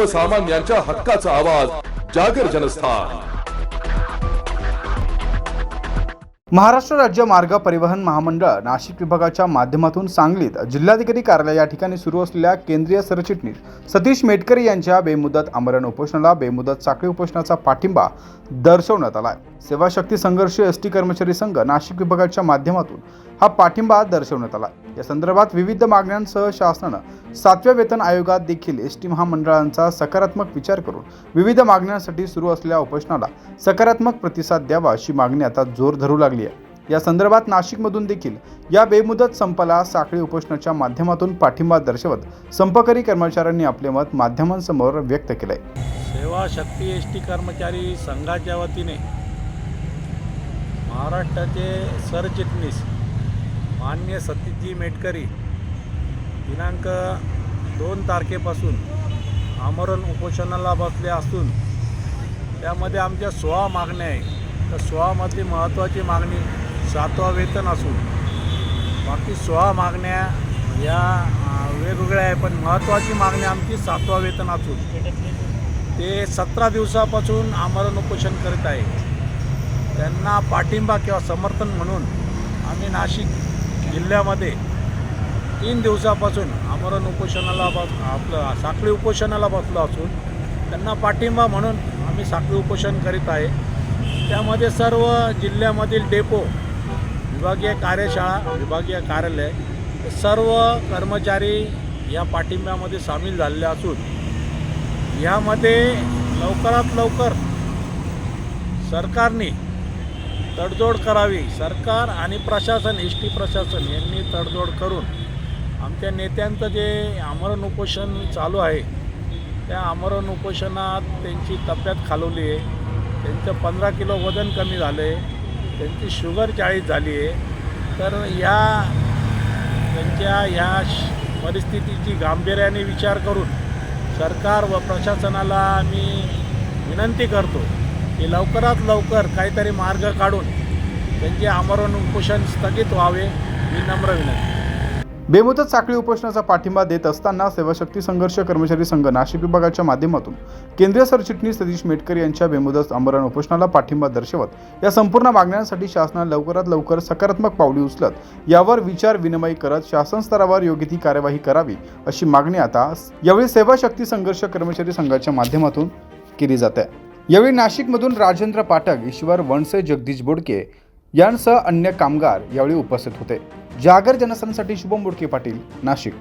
सर्वसामान्यांच्या हक्काचा आवाज जागर जनस्थान. महाराष्ट्र राज्य मार्ग परिवहन महामंडळ नाशिक विभागाच्या माध्यमातून सांगलीत जिल्हाधिकारी कार्यालय या ठिकाणी सुरू असलेल्या केंद्रीय सरचिटणीस सतीश मेटकरी यांच्या बेमुदत आमरण उपोषणाला बेमुदत साखळी उपोषणाचा पाठिंबा दर्शवण्यात आला सेवा शक्ती संघर्ष एस टी कर्मचारी संघ नाशिक विभागाच्या माध्यमातून हा पाठिंबा दर्शवण्यात आला या संदर्भात विविध मागण्यांसह शासनानं सातव्या वेतन आयोगात देखील एस टी महामंडळांचा सकारात्मक विचार करून विविध मागण्यांसाठी सुरू असलेल्या उपोषणाला सकारात्मक प्रतिसाद द्यावा अशी मागणी आता जोर धरू लागली आहे. या संदर्भात नाशिकमधून देखील या बेमुदत संपाला साखळी उपोषणाच्या माध्यमातून पाठिंबा दर्शवत संपकरी कर्मचाऱ्यांनी आपले मत माध्यमांसमोर व्यक्त केलंय. सेवा शक्ती एस टी कर्मचारी संघाच्या वतीने महाराष्ट्राचे सरचिटणीस मान्य सतीजी मेटकरी दिनांक दोन तारखेपासून आमरण उपोषणाला बसले असून त्यामध्ये आमच्या सोळा मागण्या आहे तर सोळामधली महत्त्वाची मागणी सातवा वेतन असून बाकी सोळा मागण्या या वेगवेगळ्या आहे पण महत्त्वाची मागणी आमची सातवा वेतन असून ते सतरा दिवसापासून आमरण उपोषण करीत आहे. त्यांना पाठिंबा किंवा समर्थन म्हणून आम्ही नाशिक जिल्ह्यामध्ये तीन दिवसापासून आमरण उपोषणाला बस आपलं साखळी उपोषणाला बसलो असून त्यांना पाठिंबा म्हणून आम्ही साखळी उपोषण करीत आहे. त्यामध्ये सर्व जिल्ह्यामधील डेपो विभागीय कार्यशाळा विभागीय कार्यालय सर्व कर्मचारी या पाठिंब्यामध्ये सामील झालेले असून यामध्ये लवकरात लवकर सरकारने तडजोड करावी. सरकार आणि प्रशासन एस टी प्रशासन यांनी तडजोड करून आमच्या नेत्यांचं जे आमरण उपोषण चालू आहे त्या आमरण उपोषणात त्यांची तब्येत खालवली आहे. त्यांचं पंधरा किलो वजन कमी झालं आहे त्यांची शुगर चाळीस झाली आहे. तर या त्यांच्या ह्या श- परिस्थितीची गांभीर्याने विचार करून सरकार व प्रशासनाला मी विनंती करतो की लवकरात लवकर काहीतरी मार्ग काढून त्यांचे आमरण उपोषण स्थगित व्हावे ही नम्र विनंती. बेमुदत साखळी उपोषणाचा पाठिंबा देत असताना सेवाशक्ती संघर्ष कर्मचारी संघ नाशिक विभागाच्या माध्यमातून केंद्रीय सरचिटणीस सतीश मेटकर यांच्या बेमुदत आंदोलन उपोषणाला पाठिंबा दर्शवत या संपूर्ण मागण्यांसाठी शासनाने लवकरात लवकर सकारात्मक पावली उचलत यावर विचार विनिमय करत शासन स्तरावर योग्य ती कार्यवाही करावी अशी मागणी आता यावेळी सेवाशक्ती संघर्ष कर्मचारी संघाच्या माध्यमातून केली जाते. यावेळी नाशिकमधून राजेंद्र पाठक ईश्वर वणसे जगदीश बोडके यांसह अन्य कामगार यावेळी उपस्थित होते. जागर जनसंघसाठी शुभम बुडके पाटील नाशिक.